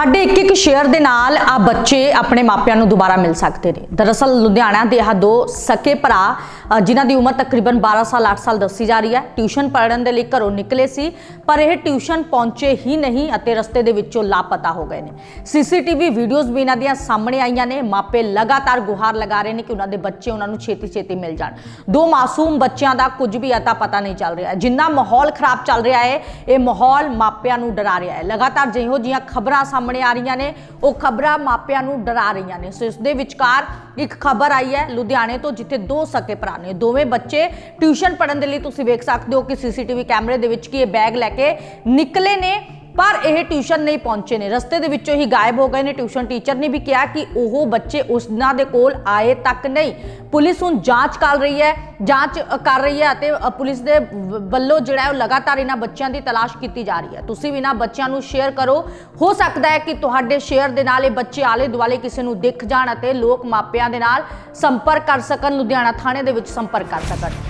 ਤੁਹਾਡੇ ਇੱਕ ਇੱਕ ਸ਼ੇਅਰ ਦੇ ਨਾਲ ਆ ਬੱਚੇ ਆਪਣੇ ਮਾਪਿਆਂ ਨੂੰ ਦੁਬਾਰਾ ਮਿਲ ਸਕਦੇ ਨੇ। ਦਰਅਸਲ ਲੁਧਿਆਣਾ ਦੇ ਆਹ ਦੋ ਸਕੇ ਭਰਾ ਅ, ਜਿਨ੍ਹਾਂ ਦੀ ਉਮਰ ਤਕਰੀਬਨ 12 ਸਾਲ 8 ਸਾਲ ਦੱਸੀ ਜਾ ਰਹੀ ਹੈ। ਟਿਊਸ਼ਨ ਪੜ੍ਹਨ ਦੇ ਲਈ ਘਰੋਂ ਨਿਕਲੇ ਸੀ ਪਰ ਇਹ ਟਿਊਸ਼ਨ ਪਹੁੰਚੇ ਹੀ ਨਹੀਂ ਅਤੇ ਰਸਤੇ ਦੇ ਵਿੱਚੋਂ ਲਾਪਤਾ ਹੋ ਗਏ ਨੇ। ਸੀਸੀਟੀਵੀ ਵੀਡੀਓਜ਼ ਵੀ ਇਹਨਾਂ ਦੀਆਂ ਸਾਹਮਣੇ ਆਈਆਂ ਨੇ। ਮਾਪੇ ਲਗਾਤਾਰ ਗੁਹਾਰ ਲਗਾ ਰਹੇ ਨੇ ਕਿ ਉਹਨਾਂ ਦੇ ਬੱਚੇ ਉਹਨਾਂ ਨੂੰ ਛੇਤੀ ਛੇਤੀ ਮਿਲ ਜਾਣ। ਦੋ ਮਾਸੂਮ ਬੱਚਿਆਂ ਦਾ ਕੁਝ ਵੀ ਅਤਾ ਪਤਾ ਨਹੀਂ ਚੱਲ ਰਿਹਾ। ਜਿੰਨਾ ਮਾਹੌਲ ਖਰਾਬ ਚੱਲ ਰਿਹਾ ਹੈ ਇਹ ਮਾਹੌਲ ਮਾਪਿਆਂ ਨੂੰ ਡਰਾ ਰਿਹਾ ਹੈ। ਲਗਾਤਾਰ ਜਿਹੋ ਜੀਆਂ ਖਬਰਾਂ ਸਾਹਮਣੇ ਆ ਰਹੀਆਂ ਨੇ। ਉਹ ਖਬਰਾਂ ਮਾਪਿਆਂ ਨੂੰ ਡਰਾ ਰਹੀਆਂ ਨੇ। ਸੋ ਇਸ ਦੇ ਵਿਚਕਾਰ ਇੱਕ ਖਬਰ ਆਈ ਹੈ ਲੁਧਿਆਣੇ ਤੋਂ, ਜਿੱਥੇ ਦੋ ਸਕੇ ਭਰਾ ਨੇ ਦੋਵੇਂ ਬੱਚੇ ਟਿਊਸ਼ਨ ਪੜ੍ਹਨ ਦੇ ਲਈ ਤੁਸੀਂ ਵੇਖ ਸਕਦੇ ਹੋ ਕਿ ਸੀਸੀਟੀਵੀ ਕੈਮਰੇ ਦੇ ਵਿੱਚ ਕੀ ਇਹ ਬੈਗ ਲੈ ਕੇ ਨਿਕਲੇ ਨੇ। ਪਰ ਇਹ ਟਿਊਸ਼ਨ ਨਹੀਂ ਪਹੁੰਚੇ ਨੇ। ਰਸਤੇ ਦੇ ਵਿੱਚੋਂ ਹੀ ਗਾਇਬ ਹੋ ਗਏ ਨੇ। ਟਿਊਸ਼ਨ ਟੀਚਰ ਨੇ ਵੀ ਕਿਹਾ ਕਿ ਉਹ ਬੱਚੇ ਉਸਨਾਂ ਦੇ ਕੋਲ ਆਏ ਤੱਕ ਨਹੀਂ। ਪੁਲਿਸ ਹੁਣ ਜਾਂਚ ਕਰ ਰਹੀ ਹੈ, ਜਾਂਚ ਕਰ ਰਹੀ ਹੈ ਅਤੇ ਪੁਲਿਸ ਦੇ ਵੱਲੋਂ ਜਿਹੜਾ ਉਹ ਲਗਾਤਾਰ ਇਹਨਾਂ ਬੱਚਿਆਂ ਦੀ ਤਲਾਸ਼ ਕੀਤੀ ਜਾ ਰਹੀ ਹੈ। ਤੁਸੀਂ ਵੀ ਇਹਨਾਂ ਬੱਚਿਆਂ ਨੂੰ ਸ਼ੇਅਰ ਕਰੋ। ਹੋ ਸਕਦਾ ਹੈ ਕਿ ਤੁਹਾਡੇ ਸ਼ੇਅਰ ਦੇ ਨਾਲ ਇਹ ਬੱਚੇ ਆਲੇ ਦੁਆਲੇ ਕਿਸੇ ਨੂੰ ਦਿਖ ਜਾਣ ਅਤੇ ਲੋਕ ਮਾਪਿਆਂ ਦੇ ਨਾਲ ਸੰਪਰਕ ਕਰ ਸਕਣ, ਲੁਧਿਆਣਾ ਥਾਣੇ ਦੇ ਵਿੱਚ ਸੰਪਰਕ ਕਰ ਸਕਣ।